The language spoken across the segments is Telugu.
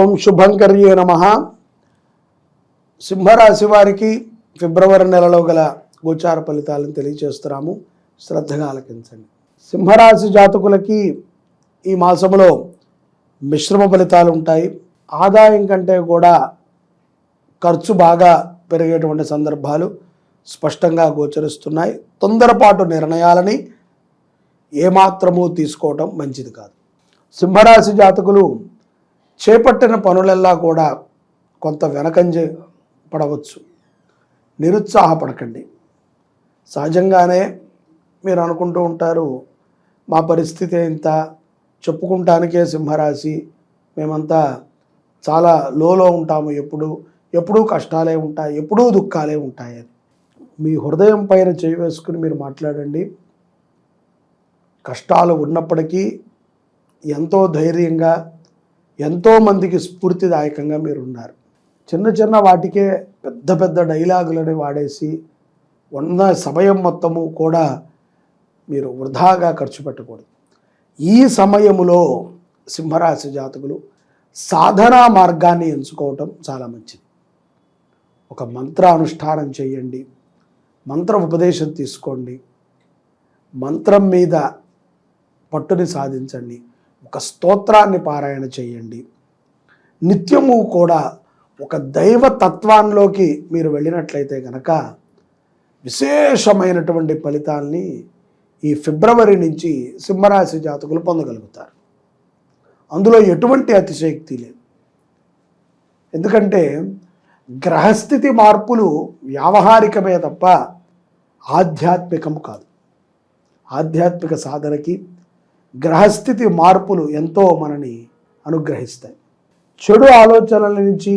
ఓం శుభంకర్యే నమ. సింహరాశి వారికి ఫిబ్రవరి నెలలో గల గోచార ఫలితాలను తెలియజేస్తున్నాము శ్రద్ధగా ఆలకించండి. సింహరాశి జాతకులకి ఈ మాసంలో మిశ్రమ ఫలితాలు ఉంటాయి. ఆదాయం కంటే కూడా ఖర్చు బాగా పెరిగేటువంటి సందర్భాలు స్పష్టంగా గోచరిస్తున్నాయి. తొందరపాటు నిర్ణయాలని ఏమాత్రము తీసుకోవటం మంచిది కాదు. సింహరాశి జాతకులు చేపట్టిన పనులల్లా కూడా కొంత వెనకంజ పడవచ్చు. నిరుత్సాహపడకండి. సహజంగానే మీరు అనుకుంటూ ఉంటారు మా పరిస్థితి ఇంత చెప్పుకుంటానికే సింహరాశి మేమంతా చాలా లోలో ఉంటాము ఎప్పుడు ఎప్పుడూ కష్టాలే ఉంటాయి ఎప్పుడూ దుఃఖాలే ఉంటాయి అని. మీ హృదయం పైన చేయి వేసుకుని మీరు మాట్లాడండి. కష్టాలు ఉన్నప్పటికీ ఎంతో ధైర్యంగా ఎంతోమందికి స్ఫూర్తిదాయకంగా మీరు ఉన్నారు చిన్న చిన్న వాటికే పెద్ద పెద్ద డైలాగులని వాడేసి ఉన్న సమయం మొత్తము కూడా మీరు వృధాగా ఖర్చు పెట్టకూడదు. ఈ సమయములో సింహరాశి జాతకులు సాధనా మార్గాన్ని ఎంచుకోవటం చాలా మంచిది. ఒక మంత్ర అనుష్ఠానం చేయండి. మంత్ర ఉపదేశం తీసుకోండి. మంత్రం మీద పట్టుని సాధించండి. ఒక స్తోత్రాన్ని పారాయణ చేయండి. నిత్యము కూడా ఒక దైవ తత్వాల్లోకి మీరు వెళ్ళినట్లయితే కనుక విశేషమైనటువంటి ఫలితాల్ని ఈ ఫిబ్రవరి నుంచి సింహరాశి జాతకులు పొందగలుగుతారు. అందులో ఎటువంటి అతిశయక్తి లేదు. ఎందుకంటే గ్రహస్థితి మార్పులు వ్యావహారికమే తప్ప ఆధ్యాత్మికం కాదు. ఆధ్యాత్మిక సాధనకి గ్రహస్థితి మార్పులు ఎంతో మనని అనుగ్రహిస్తాయి. చెడు ఆలోచనల నుంచి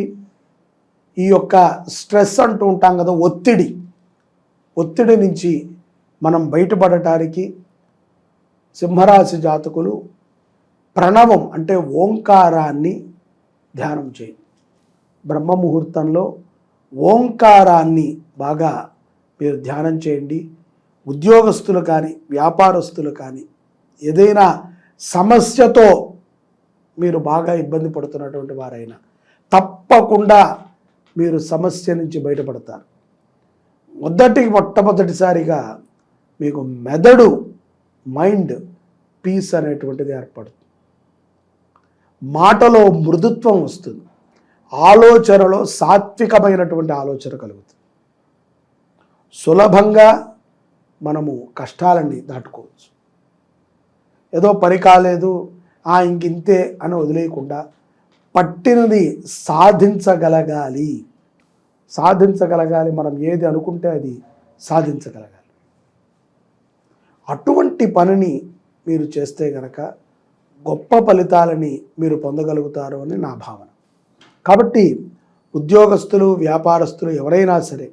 ఈ యొక్క స్ట్రెస్ అంటూ ఉంటాం కదా ఒత్తిడి. ఒత్తిడి నుంచి మనం బయటపడటానికి సింహరాశి జాతకులు ప్రణవం అంటే ఓంకారాన్ని ధ్యానం చేయండి బ్రహ్మ ముహూర్తంలో ఓంకారాన్ని బాగా మీరు ధ్యానం చేయండి. ఉద్యోగస్తులు కానీ వ్యాపారస్తులు కానీ ఏదైనా సమస్యతో మీరు బాగా ఇబ్బంది పడుతున్నటువంటి వారైనా తప్పకుండా మీరు సమస్య నుంచి బయటపడతారు. మొదటి మొట్టమొదటిసారిగా మీకు మెదడు మైండ్ పీస్ అనేటువంటిది ఏర్పడుతుంది. మాటలో మృదుత్వం వస్తుంది. ఆలోచనలో సాత్వికమైనటువంటి ఆలోచన కలుగుతుంది. సులభంగా మనము కష్టాలని దాటుకోవచ్చు. ఏదో పని కాలేదు ఆ ఇంకింతే అని వదిలేయకుండా పట్టినది సాధించగలగాలి. సాధించగలగాలి మనం ఏది అనుకుంటే అది సాధించగలగాలి. అటువంటి పనిని మీరు చేస్తే గనక గొప్ప ఫలితాలని మీరు పొందగలుగుతారు అని నా భావన. కాబట్టి ఉద్యోగస్తులు వ్యాపారస్తులు ఎవరైనా సరే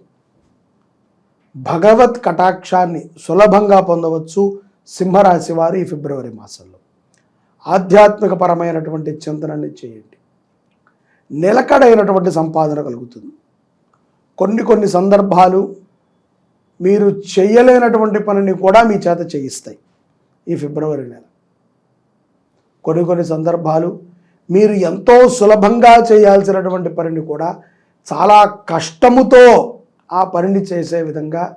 భగవత్ కటాక్షాన్ని సులభంగా పొందవచ్చు సింహరాశి వారు ఈ ఫిబ్రవరి మాసంలో. ఆధ్యాత్మిక పరమైనటువంటి చింతనని చేయండి. నిలకడైనటువంటి సంపాదన కలుగుతుంది. కొన్ని కొన్ని సందర్భాలు మీరు చేయలేనటువంటి పనిని కూడా మీ చేత చేయిస్తాయి ఈ ఫిబ్రవరి నెల. కొన్ని కొన్ని సందర్భాలు మీరు ఎంతో సులభంగా చేయాల్సినటువంటి పనిని కూడా చాలా కష్టముతో ఆ పనిని చేసే విధంగా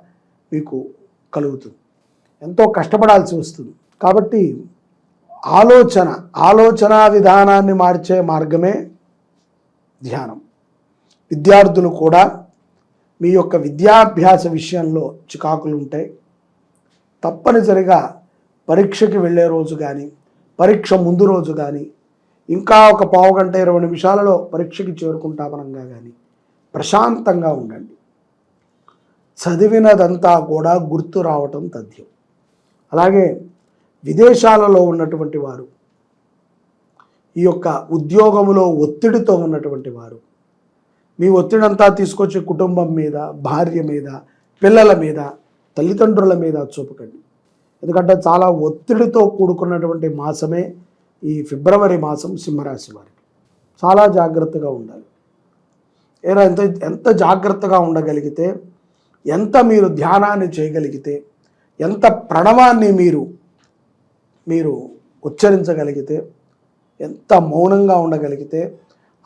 మీకు కలుగుతుంది. ఎంతో కష్టపడాల్సి వస్తుంది. కాబట్టి ఆలోచన ఆలోచన విధానాన్ని మార్చే మార్గమే ధ్యానం. విద్యార్థులు కూడా మీ యొక్క విద్యాభ్యాస విషయంలో చికాకులు ఉంటాయి తప్పనిసరిగా పరీక్షకి వెళ్ళే రోజు కానీ పరీక్ష ముందు రోజు కానీ ఇంకా ఒక పావు గంట ఇరవై నిమిషాలలో పరీక్షకి చేరుకుంటామనంగా కానీ ప్రశాంతంగా ఉండండి. చదివినదంతా కూడా గుర్తు రావటం తథ్యం. అలాగే విదేశాలలో ఉన్నటువంటి వారు ఈ యొక్క ఉద్యోగములో ఒత్తిడితో ఉన్నటువంటి వారు మీ ఒత్తిడంతా తీసుకొచ్చే కుటుంబం మీద భార్య మీద పిల్లల మీద తల్లిదండ్రుల మీద చూపకండి. ఎందుకంటే చాలా ఒత్తిడితో కూడుకున్నటువంటి మాసమే ఈ ఫిబ్రవరి మాసం సింహరాశి వారికి. చాలా జాగ్రత్తగా ఉండాలి. ఏరా ఎంత ఎంత జాగ్రత్తగా ఉండగలిగితే ఎంత మీరు ధ్యానాన్ని చేయగలిగితే ఎంత ప్రణవాన్ని మీరు మీరు ఉచ్చరించగలిగితే ఎంత మౌనంగా ఉండగలిగితే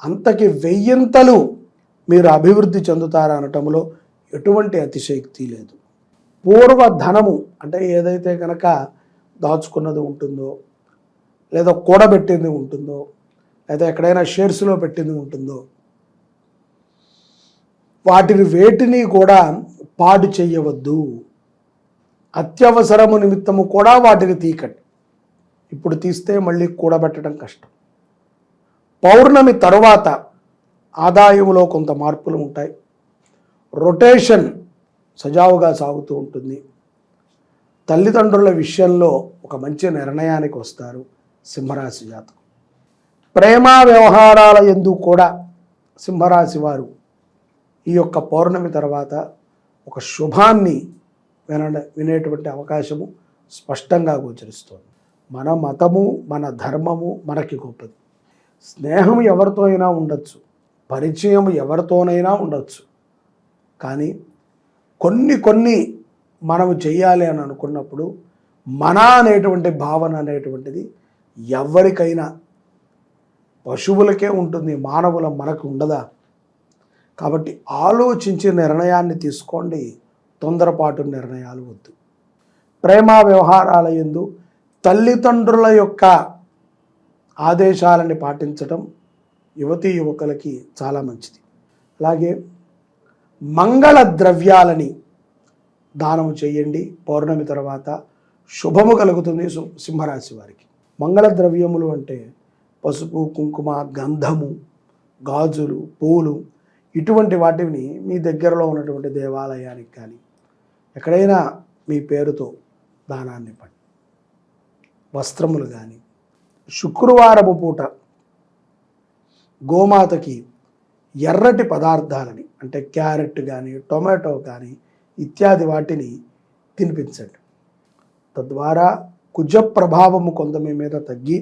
అంతకి వెయ్యింతలు మీరు అభివృద్ధి చెందుతారనటంలో ఎటువంటి అతిశయక్తి లేదు. పూర్వ ధనము అంటే ఏదైతే కనుక దాచుకున్నది ఉంటుందో లేదా కూడబెట్టింది ఉంటుందో లేదా ఎక్కడైనా షేర్స్లో పెట్టింది ఉంటుందో వాటిని వేటిని కూడా పాడు చేయవద్దు. అత్యవసరము నిమిత్తము కూడా వాటిని తీకండి ఇప్పుడు తీస్తే మళ్ళీ కూడబెట్టడం కష్టం. పౌర్ణమి తరువాత ఆదాయంలో కొంత మార్పులు ఉంటాయి. రొటేషన్ సజావుగా సాగుతూ ఉంటుంది. తల్లిదండ్రుల విషయంలో ఒక మంచి నిర్ణయానికి వస్తారు సింహరాశి జాతకం. ప్రేమ వ్యవహారాల ఎందు కూడా సింహరాశి వారు ఈ యొక్క పౌర్ణమి తర్వాత ఒక శుభాన్ని విన వినేటువంటి అవకాశము స్పష్టంగా గోచరిస్తుంది. మన మతము మన ధర్మము మనకి గొప్పది. స్నేహం ఎవరితో అయినా ఉండొచ్చు. పరిచయం ఎవరితోనైనా ఉండొచ్చు. కానీ కొన్ని కొన్ని మనము చేయాలి అని అనుకున్నప్పుడు మన అనేటువంటి భావన అనేటువంటిది ఎవరికైనా పశువులకే ఉంటుంది మానవుల మనకు ఉండదా? కాబట్టి ఆలోచించి నిర్ణయాన్ని తీసుకోండి. తొందరపాటు నిర్ణయాలు వద్దు. ప్రేమ వ్యవహారాల ఎందు తల్లిదండ్రుల యొక్క ఆదేశాలని పాటించడం యువతీ యువకులకి చాలా మంచిది. అలాగే మంగళ ద్రవ్యాలని దానం చేయండి. పౌర్ణమి తర్వాత శుభము కలుగుతుంది సు- సింహరాశి వారికి. మంగళ ద్రవ్యములు అంటే పసుపు కుంకుమ గంధము గాజులు పూలు ఇటువంటి వాటిని మీ దగ్గరలో ఉన్నటువంటి దేవాలయానికి కానీ ఎక్కడైనా మీ పేరుతో దానాన్ని ఇవ్వండి. వస్త్రములు కానీ శుక్రవారము పూట గోమాతకి ఎర్రటి పదార్థాలని అంటే క్యారెట్ కానీ టొమాటో కానీ ఇత్యాది వాటిని తినిపించండి. తద్వారా కుజ ప్రభావము కొంత మీ మీద తగ్గి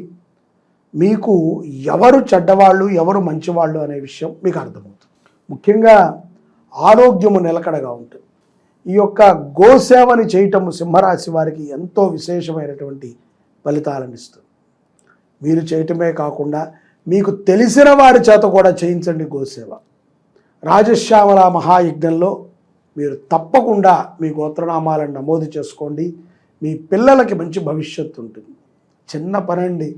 మీకు ఎవరు చెడ్డవాళ్ళు ఎవరు మంచివాళ్ళు అనే విషయం మీకు అర్థమవుతుంది. ముఖ్యంగా ఆరోగ్యము నిలకడగా ఉంటుంది. ఈ యొక్క గోసేవని చేయటము సింహరాశి వారికి ఎంతో విశేషమైనటువంటి ఫలితాలను ఇస్తుంది. మీరు చేయటమే కాకుండా మీకు తెలిసిన వారి చేత కూడా చేయించండి గోసేవ. రాజశ్యామల మహాయజ్ఞంలో మీరు తప్పకుండా మీ గోత్రనామాలను నమోదు చేసుకోండి. మీ పిల్లలకి మంచి భవిష్యత్తు ఉంటుంది. చిన్న పనండి.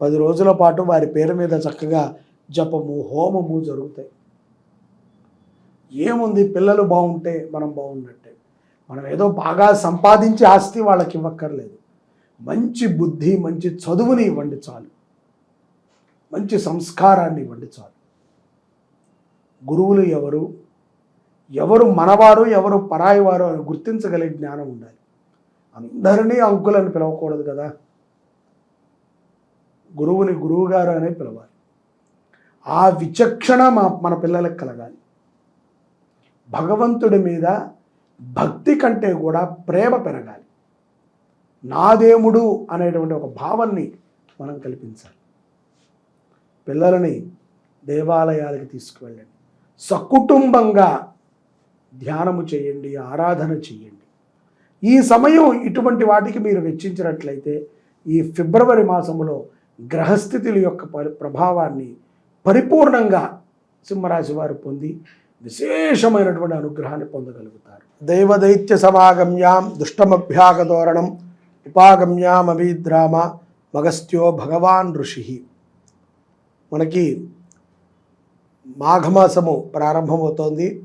పది రోజుల పాటు వారి పేరు మీద చక్కగా జపము హోమము జరుగుతాయి. ఏముంది? పిల్లలు బాగుంటే మనం బాగున్నట్టే. మనం ఏదో బాగా సంపాదించి ఆస్తి వాళ్ళకి ఇవ్వక్కర్లేదు. మంచి బుద్ధి మంచి చదువుని ఇవ్వండి చాలు. మంచి సంస్కారాన్ని ఇవ్వండి చాలు. గురువులు ఎవరు? ఎవరు మనవారు ఎవరు పరాయివారు అని గుర్తించగలిగే జ్ఞానం ఉండాలి. అందరినీ అంకులని పిలవకూడదు కదా. గురువుని గురువుగారు అనే పిలవాలి. ఆ విచక్షణ మా మన పిల్లలకు కలగాలి. భగవంతుడి మీద భక్తి కంటే కూడా ప్రేమ పెరగాలి. నాదేముడు అనేటువంటి ఒక భావాన్ని మనం కల్పించాలి. పిల్లలని దేవాలయాలకు తీసుకువెళ్ళండి. సకుటుంబంగా ధ్యానము చేయండి ఆరాధన చేయండి. ఈ సమయం ఇటువంటి వాటికి మీరు వెచ్చించినట్లయితే ఈ ఫిబ్రవరి మాసములో గ్రహస్థితుల యొక్క ప్రభావాన్ని పరిపూర్ణంగా సింహరాశి వారు పొంది విశేషమైనటువంటి అనుగ్రహాన్ని పొందగలుగుతారు. దైవదైత్య సమాగమ్యాం దుష్టమభ్యాగధోరణం ఉపాగమ్యాం అభిద్రామ మగస్త్యో భగవాన్ ఋషి. మనకి మాఘమాసము ప్రారంభమవుతోంది.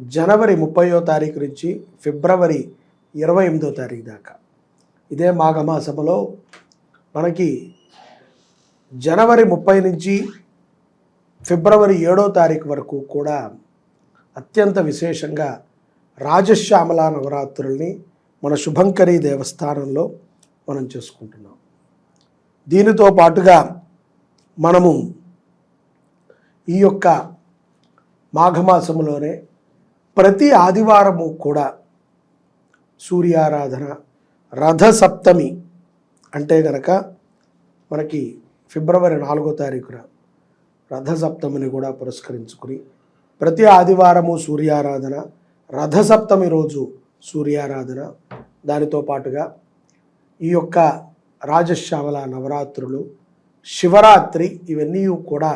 జనవరి ముప్పయో తారీఖు నుంచి ఫిబ్రవరి ఇరవై ఎనిమిదో తారీఖు దాకా. ఇదే మాఘమాసములో మనకి జనవరి ముప్పై నుంచి ఫిబ్రవరి ఏడో తారీఖు వరకు కూడా అత్యంత విశేషంగా రాజశ్యామల నవరాత్రుల్ని మన శుభంకరి దేవస్థానంలో మనం చేసుకుంటున్నాం. దీనితో పాటుగా మనము ఈ యొక్క మాఘమాసంలోనే ప్రతి ఆదివారము కూడా సూర్యారాధన రథసప్తమి అంటే గనక మనకి ఫిబ్రవరి నాలుగో తారీఖున రథసప్తమిని కూడా పురస్కరించుకుని ప్రతి ఆదివారము సూర్యారాధన రథసప్తమి రోజు సూర్యారాధన. దానితో పాటుగా ఈ యొక్క రాజశ్యామల నవరాత్రులు శివరాత్రి ఇవన్నీ కూడా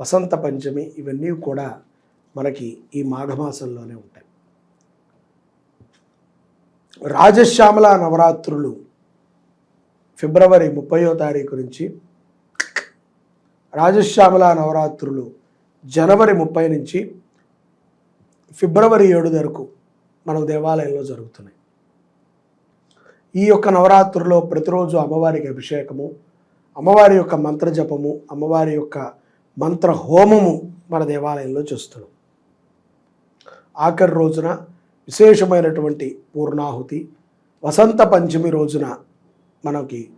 వసంత పంచమి ఇవన్నీ కూడా మనకి ఈ మాఘమాసంలోనే ఉంటాయి. రాజశ్యామల నవరాత్రులు ఫిబ్రవరి ముప్పయో తారీఖు నుంచి రాజశ్యామల నవరాత్రులు జనవరి ముప్పై నుంచి ఫిబ్రవరి ఏడు వరకు మన దేవాలయంలో జరుగుతున్నాయి. ఈ యొక్క నవరాత్రుల్లో ప్రతిరోజు అమ్మవారికి అభిషేకము అమ్మవారి యొక్క మంత్ర జపము అమ్మవారి యొక్క మంత్ర హోమము మన దేవాలయంలో చేస్తున్నాం. ఆఖరి రోజున విశేషమైనటువంటి పూర్ణాహుతి వసంత పంచమి రోజున మనకి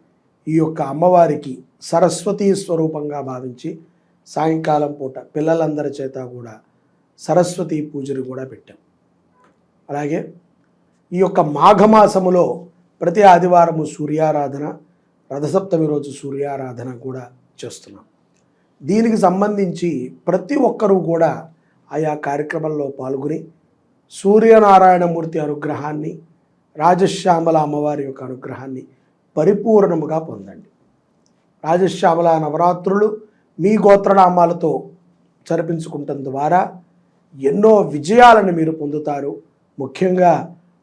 ఈ యొక్క అమ్మవారికి సరస్వతీ స్వరూపంగా భావించి సాయంకాలం పూట పిల్లలందరి చేత కూడా సరస్వతి పూజను కూడా పెట్టాం. అలాగే ఈ యొక్క మాఘమాసములో ప్రతి ఆదివారము సూర్యారాధన రథసప్తమి రోజు సూర్యారాధన కూడా చేస్తున్నాం. దీనికి సంబంధించి ప్రతి ఒక్కరూ కూడా ఆయా కార్యక్రమంలో పాల్గొని సూర్యనారాయణమూర్తి అనుగ్రహాన్ని రాజశ్యామల అమ్మవారి యొక్క అనుగ్రహాన్ని పరిపూర్ణముగా పొందండి. రాజశ్యామల నవరాత్రులు మీ గోత్రనామాలతో జరిపించుకుంటం ద్వారా ఎన్నో విజయాలను మీరు పొందుతారు. ముఖ్యంగా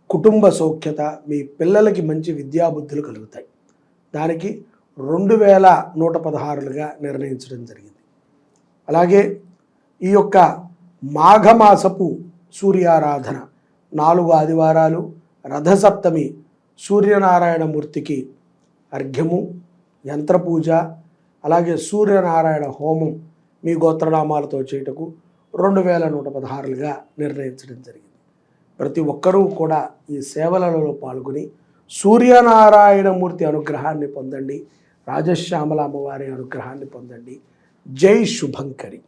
కుటుంబ సౌఖ్యత మీ పిల్లలకి మంచి విద్యాబుద్ధులు కలుగుతాయి. దానికి రెండు వేల నూట పదహారులుగా నిర్ణయించడం జరిగింది. అలాగే ఈ యొక్క మాఘమాసపు సూర్యారాధన నాలుగు ఆదివారాలు రథసప్తమి సూర్యనారాయణమూర్తికి అర్ఘ్యము యంత్రపూజ అలాగే సూర్యనారాయణ హోమం మీ గోత్రనామాలతో చేయుటకు రెండు వేల నూట పదహారులుగా నిర్ణయించడం జరిగింది. ప్రతి ఒక్కరూ కూడా ఈ సేవలలో పాల్గొని సూర్యనారాయణమూర్తి అనుగ్రహాన్ని పొందండి రాజశ్యామల అమ్మవారి అనుగ్రహాన్ని పొందండి. జై శుభంకరి.